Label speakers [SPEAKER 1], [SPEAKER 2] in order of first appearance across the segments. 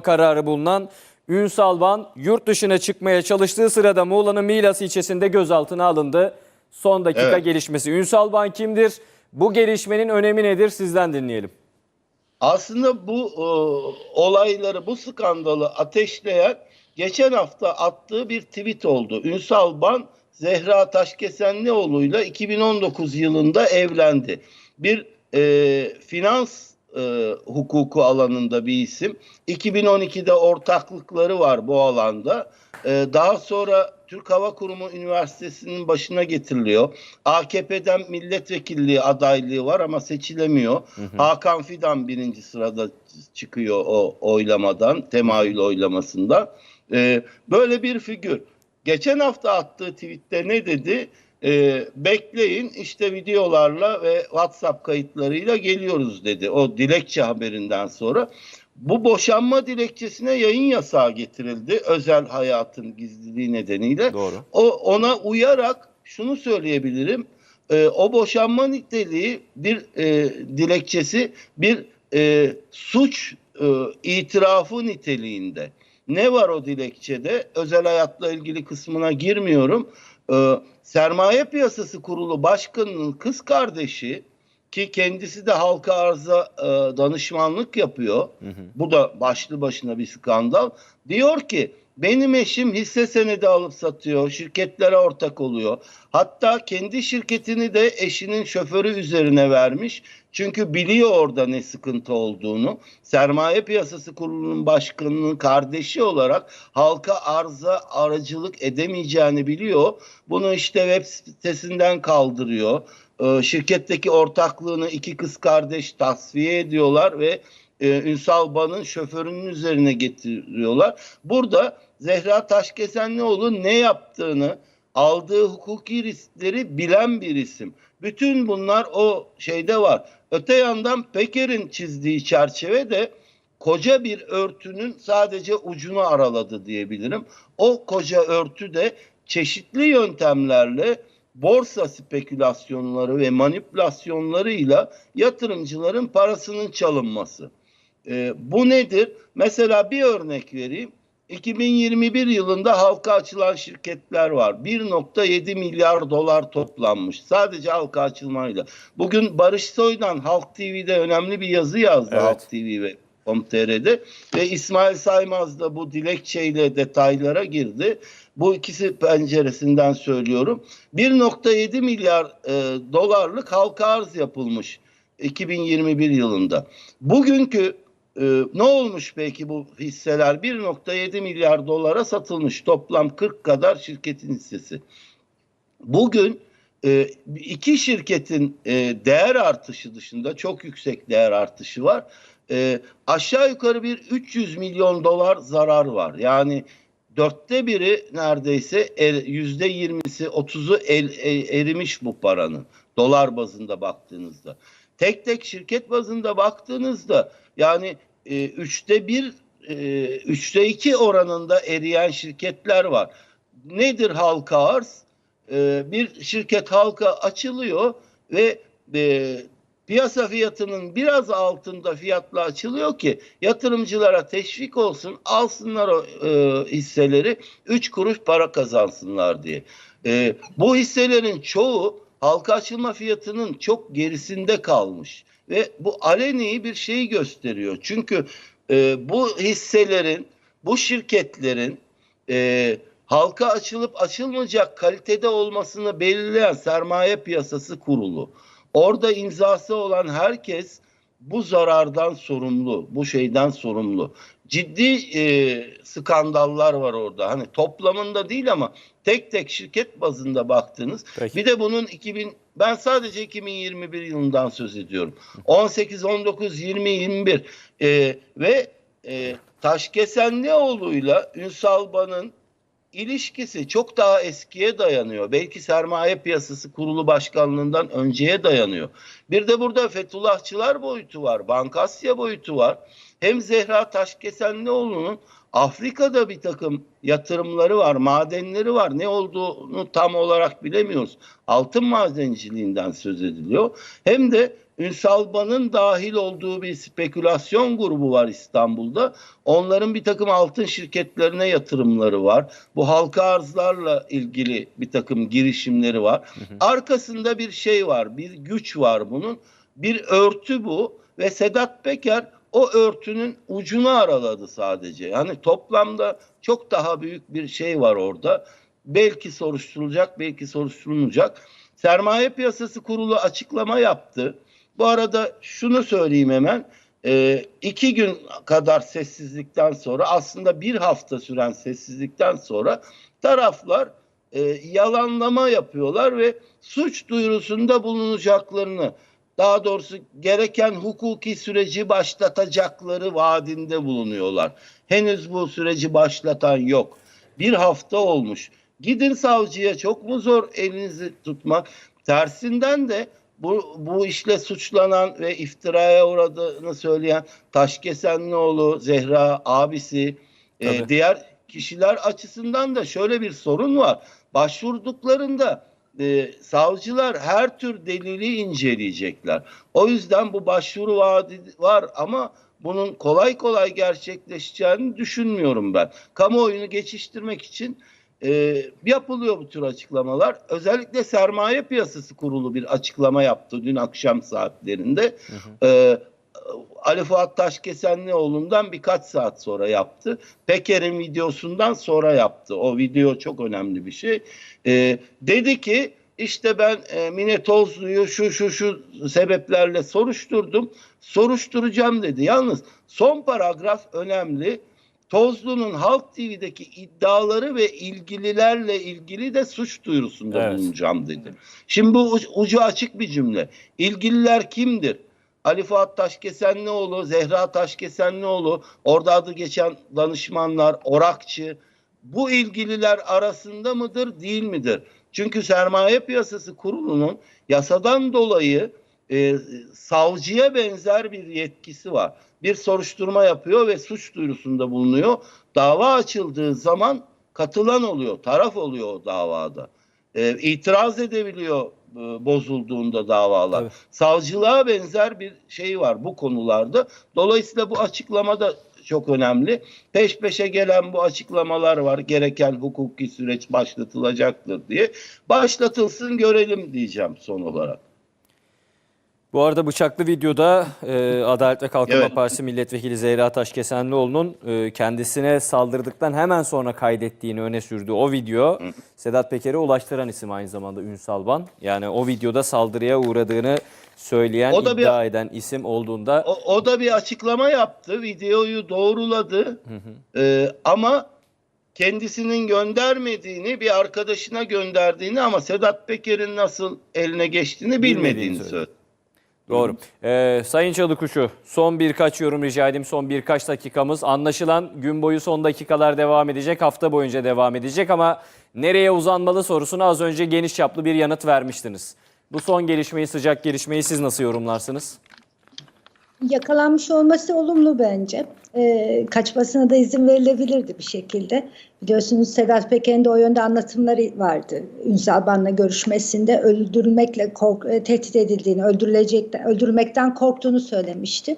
[SPEAKER 1] kararı bulunan Ünsal Ban yurt dışına çıkmaya çalıştığı sırada Muğla'nın Milas ilçesinde gözaltına alındı. Son dakika
[SPEAKER 2] Evet.
[SPEAKER 1] gelişmesi. Ünsal Ban kimdir? Bu gelişmenin önemi nedir? Sizden dinleyelim.
[SPEAKER 2] Aslında bu e, olayları, bu skandalı ateşleyen geçen hafta attığı bir tweet oldu. Ünsal Ban Zehra Taşkesenlioğlu'yla 2019 yılında evlendi. Bir e, finans e, hukuku alanında bir isim. 2012'de ortaklıkları var bu alanda. E, daha sonra Türk Hava Kurumu Üniversitesi'nin başına getiriliyor. AKP'den milletvekilliği adaylığı var ama seçilemiyor. Hakan Fidan birinci sırada çıkıyor o oylamadan, temayül oylamasında. E, böyle bir figür. Geçen hafta attığı tweette ne dedi? Ee, bekleyin işte videolarla ve WhatsApp kayıtlarıyla geliyoruz dedi. O dilekçe haberinden sonra. Bu boşanma dilekçesine yayın yasağı getirildi. Özel hayatın gizliliği nedeniyle.
[SPEAKER 1] Doğru.
[SPEAKER 2] O ona uyarak şunu söyleyebilirim. Ee, o boşanma niteliği bir e, dilekçesi bir e, suç e, itirafı niteliğinde. Ne var o dilekçede? Özel hayatla ilgili kısmına girmiyorum. Ee, Sermaye Piyasası Kurulu Başkanı'nın kız kardeşi ki kendisi de halka arza e, danışmanlık yapıyor. Bu da başlı başına bir skandal. Diyor ki benim eşim hisse senedi alıp satıyor, şirketlere ortak oluyor. Hatta kendi şirketini de eşinin şoförü üzerine vermiş. Çünkü biliyor orada ne sıkıntı olduğunu. Sermaye Piyasası Kurulu'nun başkanının kardeşi olarak halka arza aracılık edemeyeceğini biliyor. Bunu işte web sitesinden kaldırıyor. Ee, şirketteki ortaklığını iki kız kardeş tasfiye ediyorlar ve e, Ünsal Ban'ın şoförünün üzerine getiriyorlar. Burada Zehra Taşkesenlioğlu ne yaptığını, aldığı hukuki riskleri bilen bir isim. Bütün bunlar o şeyde var. Öte yandan Peker'in çizdiği çerçeve de koca bir örtünün sadece ucunu araladı diyebilirim. O koca örtü de çeşitli yöntemlerle borsa spekülasyonları ve manipülasyonlarıyla yatırımcıların parasının çalınması. Ee, bu nedir? Mesela bir örnek vereyim. 2021 yılında halka açılan şirketler var. 1.7 milyar dolar toplanmış. Sadece halka açılmayla. Bugün Barış Soydan Halk TV'de önemli bir yazı yazdı.
[SPEAKER 1] Evet.
[SPEAKER 2] Halk TV ve Com.tr'de ve İsmail Saymaz da bu dilekçeyle detaylara girdi. Bu ikisi penceresinden söylüyorum. 1.7 milyar e, dolarlık halka arz yapılmış 2021 yılında. Bugünkü e, ne olmuş peki bu hisseler? 1.7 milyar dolara satılmış. Toplam 40 kadar şirketin hissesi. Bugün e, iki şirketin e, değer artışı dışında çok yüksek değer artışı var. E, aşağı yukarı bir 300 milyon dolar zarar var. Yani dörtte biri neredeyse er- yüzde yirmisi otuzu el- e- erimiş bu paranın dolar bazında baktığınızda. Tek tek şirket bazında baktığınızda yani e, üçte bir e, üçte iki oranında eriyen şirketler var. Nedir halka arz? E, bir şirket halka açılıyor ve e, piyasa fiyatının biraz altında fiyatla açılıyor ki yatırımcılara teşvik olsun alsınlar o e, hisseleri 3 kuruş para kazansınlar diye. E, bu hisselerin çoğu halka açılma fiyatının çok gerisinde kalmış ve bu aleni bir şeyi gösteriyor. Çünkü e, bu hisselerin, bu şirketlerin e, halka açılıp açılmayacak kalitede olmasını belirleyen sermaye piyasası kurulu. Orada imzası olan herkes bu zarardan sorumlu, bu şeyden sorumlu. Ciddi e, skandallar var orada. Hani toplamında değil ama tek tek şirket bazında baktınız.
[SPEAKER 1] Peki.
[SPEAKER 2] Bir de bunun 2000 ben sadece 2021 yılından söz ediyorum. 18, 19, 20, 21 e, ve e, Taşkesenlioğlu'yla Ünsal Ban'ın ilişkisi çok daha eskiye dayanıyor. Belki sermaye piyasası kurulu başkanlığından önceye dayanıyor. Bir de burada Fethullahçılar boyutu var, Bankasya boyutu var. hem Zehra Taşkesenlioğlu'nun Afrika'da bir takım yatırımları var, madenleri var. Ne olduğunu tam olarak bilemiyoruz. Altın madenciliğinden söz ediliyor. Hem de Ünsalban'ın dahil olduğu bir spekülasyon grubu var İstanbul'da. Onların bir takım altın şirketlerine yatırımları var. Bu halka arzlarla ilgili bir takım girişimleri var. Arkasında bir şey var, bir güç var bunun. Bir örtü bu ve Sedat Peker o örtünün ucunu araladı sadece. Yani toplamda çok daha büyük bir şey var orada. Belki soruşturulacak, belki soruşturulmayacak. Sermaye Piyasası Kurulu açıklama yaptı. Bu arada şunu söyleyeyim hemen. Ee, iki gün kadar sessizlikten sonra aslında bir hafta süren sessizlikten sonra taraflar e, yalanlama yapıyorlar ve suç duyurusunda bulunacaklarını daha doğrusu gereken hukuki süreci başlatacakları vaadinde bulunuyorlar. Henüz bu süreci başlatan yok. Bir hafta olmuş. Gidin savcıya çok mu zor elinizi tutmak? Tersinden de bu, bu işle suçlanan ve iftiraya uğradığını söyleyen Taşkesenlioğlu, Zehra abisi, e, diğer kişiler açısından da şöyle bir sorun var. Başvurduklarında e, savcılar her tür delili inceleyecekler. O yüzden bu başvuru vaadi var ama bunun kolay kolay gerçekleşeceğini düşünmüyorum ben. Kamuoyunu geçiştirmek için e, yapılıyor bu tür açıklamalar. Özellikle Sermaye Piyasası Kurulu bir açıklama yaptı dün akşam saatlerinde. E, Ali Fuat Taşkesenlioğlu'ndan birkaç saat sonra yaptı. Peker'in videosundan sonra yaptı. O video çok önemli bir şey. E, dedi ki işte ben e, Mine Tozlu'yu şu şu şu sebeplerle soruşturdum. Soruşturacağım dedi. Yalnız son paragraf önemli. Tozlu'nun Halk TV'deki iddiaları ve ilgililerle ilgili de suç duyurusunda
[SPEAKER 1] Evet.
[SPEAKER 2] bulunacağım dedi. Şimdi bu uc- ucu açık bir cümle. İlgililer kimdir? Ali Fuat Taşkesenlioğlu, Zehra Taşkesenlioğlu, orada adı geçen danışmanlar, Orakçı, bu ilgililer arasında mıdır, değil midir? Çünkü Sermaye Piyasası Kurulu'nun yasadan dolayı e, savcıya benzer bir yetkisi var. Bir soruşturma yapıyor ve suç duyurusunda bulunuyor. Dava açıldığı zaman katılan oluyor, taraf oluyor o davada. E, itiraz edebiliyor bozulduğunda davalar.
[SPEAKER 1] Tabii.
[SPEAKER 2] Savcılığa benzer bir şey var bu konularda. Dolayısıyla bu açıklama da çok önemli. Peş peşe gelen bu açıklamalar var. Gereken hukuki süreç başlatılacaktır diye. Başlatılsın görelim diyeceğim son olarak.
[SPEAKER 1] Bu arada bıçaklı videoda e, Adalet ve Kalkınma
[SPEAKER 2] Evet.
[SPEAKER 1] Partisi Milletvekili Zehra Taşkesenlioğlu'nun e, kendisine saldırdıktan hemen sonra kaydettiğini öne sürdüğü o video Sedat Peker'e ulaştıran isim aynı zamanda Ünsal Ban. Yani o videoda saldırıya uğradığını söyleyen,
[SPEAKER 2] O da bir-
[SPEAKER 1] iddia eden isim olduğunda
[SPEAKER 2] O, o da bir açıklama yaptı. Videoyu doğruladı. Ee, ama kendisinin göndermediğini bir arkadaşına gönderdiğini ama Sedat Peker'in nasıl eline geçtiğini
[SPEAKER 1] bilmediğini söyledi. Doğru. Ee, Sayın Çalıkuşu son birkaç yorum rica edeyim. Son birkaç dakikamız. Anlaşılan gün boyu son dakikalar devam edecek. Hafta boyunca devam edecek ama nereye uzanmalı sorusuna az önce geniş çaplı bir yanıt vermiştiniz. Bu son gelişmeyi, sıcak gelişmeyi siz nasıl yorumlarsınız?
[SPEAKER 3] Yakalanmış olması olumlu bence. Ee, kaçmasına da izin verilebilirdi bir şekilde. Biliyorsunuz Sedat Peker'in de o yönde anlatımları vardı. Ünsal Ban'la görüşmesinde öldürülmekle kork- e, tehdit edildiğini, öldürülecek, öldürülmekten korktuğunu söylemişti.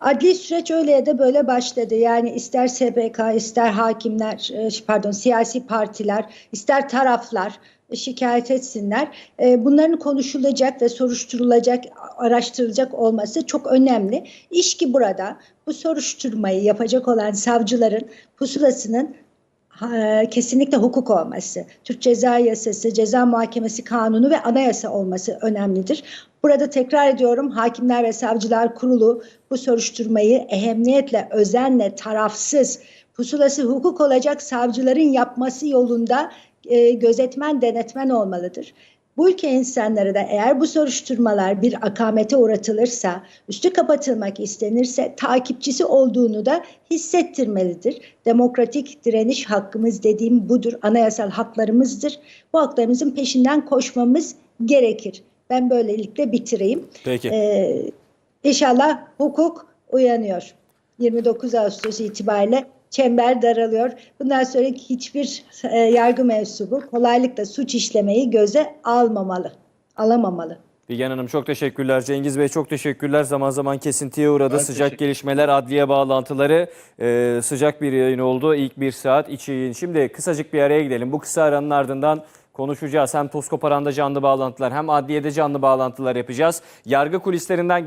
[SPEAKER 3] Adli süreç öyle ya da böyle başladı. Yani ister SPK, ister hakimler, e, pardon siyasi partiler, ister taraflar şikayet etsinler. E, Bunların konuşulacak ve soruşturulacak, araştırılacak olması çok önemli. İş ki burada bu soruşturmayı yapacak olan savcıların pusulasının kesinlikle hukuk olması, Türk Ceza Yasası, Ceza Muhakemesi Kanunu ve anayasa olması önemlidir. Burada tekrar ediyorum Hakimler ve Savcılar Kurulu bu soruşturmayı ehemmiyetle, özenle, tarafsız, pusulası hukuk olacak savcıların yapması yolunda e, gözetmen, denetmen olmalıdır. Bu ülke insanları da eğer bu soruşturmalar bir akamete uğratılırsa, üstü kapatılmak istenirse takipçisi olduğunu da hissettirmelidir. Demokratik direniş hakkımız dediğim budur, anayasal haklarımızdır. Bu haklarımızın peşinden koşmamız gerekir. Ben böylelikle bitireyim.
[SPEAKER 1] Peki.
[SPEAKER 3] Ee, inşallah hukuk uyanıyor. 29 Ağustos itibariyle çember daralıyor. Bundan sonraki hiçbir e, yargı mensubu kolaylıkla suç işlemeyi göze almamalı, alamamalı.
[SPEAKER 1] Bilgen Hanım çok teşekkürler. Cengiz Bey çok teşekkürler. Zaman zaman kesintiye uğradı.
[SPEAKER 2] Ben
[SPEAKER 1] sıcak gelişmeler, adliye bağlantıları. Ee, sıcak bir yayın oldu. İlk bir saat iç yayın. Şimdi kısacık bir araya gidelim. Bu kısa aranın ardından konuşacağız. Hem Toskoparan'da canlı bağlantılar hem adliyede canlı bağlantılar yapacağız. Yargı kulislerinden gelen